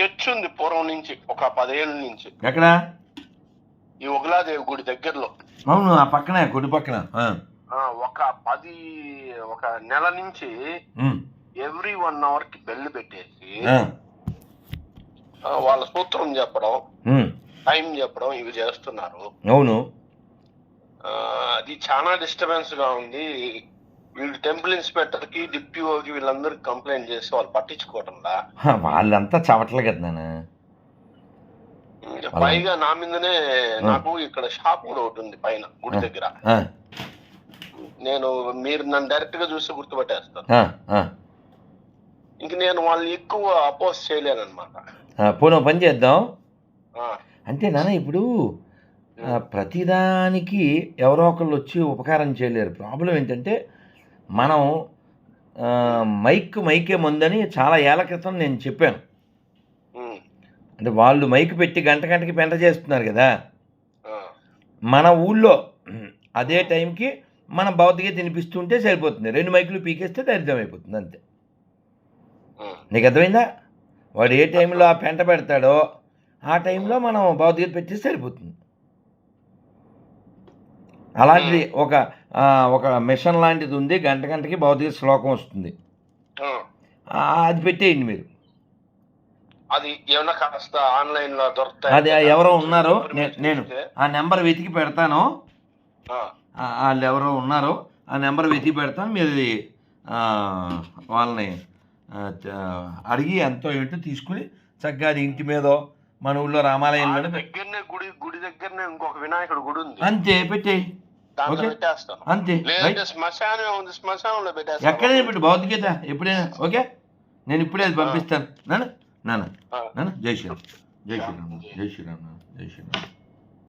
Church ఉంది పూర్వం నుంచి ఒక పదేళ్ళ నుంచి. ఎక్కడ? ఈ ఉగ్లాదేవి గుడి దగ్గరలో. అవును ఆ పక్కనే కుడి పక్కన. ఒక పది ఒక నెల నుంచి. ఎవ్రీ వన్ అవర్కి బెల్ పెట్టేసి వాళ్ళ సూత్రం చెప్పడం. టైం చెప్పడం ఇవి చేస్తున్నారు. అవును. అది చాలా డిస్టర్బెన్స్గా ఉంది. వీళ్ళు టెంపుల్ ఇన్స్పెక్టర్కి డిప్యూకి వీళ్ళందరికి కంప్లైంట్ చేసి వాళ్ళు పట్టించుకోవటంలా? వాళ్ళంతా చవట్లే కదా నాన్న. పైగా నా మీదనే నాకు ఇక్కడ షాప్ కూడా ఒకటి ఉంది పైన గుడి దగ్గర. నేను మీరు నన్ను డైరెక్ట్గా చూసి గుర్తుపట్టేస్తాను. ఇంక నేను వాళ్ళని ఎక్కువ అపోజ్ చేయలేను అనమాట ఆ, పోనీ పని చేద్దాం. అంటే నాన్న ఇప్పుడు ప్రతిదానికి ఎవరో ఒకళ్ళు వచ్చి ఉపకారం చేయలేరు. ప్రాబ్లం ఏంటంటే మనం మైక్ మైకే ముందని చాలా ఏళ్ళ క్రితం నేను చెప్పాను. అంటే వాళ్ళు మైక్ పెట్టి గంట గంటకి పెంట చేస్తున్నారు కదా. మన ఊళ్ళో అదే టైంకి మన భౌతిక తినిపిస్తుంటే సరిపోతుంది. రెండు మైకులు పీకేస్తే దరిద్రం అయిపోతుంది అంతే నీకు అర్థమైందా? వాడు ఏ టైంలో ఆ పెంట పెడతాడో ఆ టైంలో మనం భౌతిక పెట్టేస్తే సరిపోతుంది. అలాంటిది ఒక ఒక మిషన్ లాంటిది ఉంది గంట గంటకి భౌతిక శ్లోకం వస్తుంది. అది పెట్టేయండి మీరు. అది ఏమన్నా కాస్త ఆన్లైన్లో దొరుకుతాయి? అది ఎవరో ఉన్నారో నేను ఆ నెంబర్ వెతికి పెడతాను. వాళ్ళు ఎవరో ఉన్నారో ఆ నెంబర్ వెతికి పెడతాను. మీరు వాళ్ళని అడిగి ఎంతో ఏంటో తీసుకుని చక్కగా అది ఇంటి మీదో మన ఊళ్ళో రామాలయంలో దగ్గరనే గుడి గుడి దగ్గరనే ఇంకొక వినాయకుడు గుడి ఉంది. అంతే పెట్టేయి. అంతే శ్మశానం ఉంది శ్మశానంలో పెట్టేస్తాను. ఎక్కడైనా పెట్టు భౌతికత ఎప్పుడైనా ఓకే? నేను ఇప్పుడే అది పంపిస్తాను. నాన్న నాన్న. నాన్న జై శ్రీరామ్ జై శ్రీరామ్ జై శ్రీరామ్ జై శ్రీరామ్.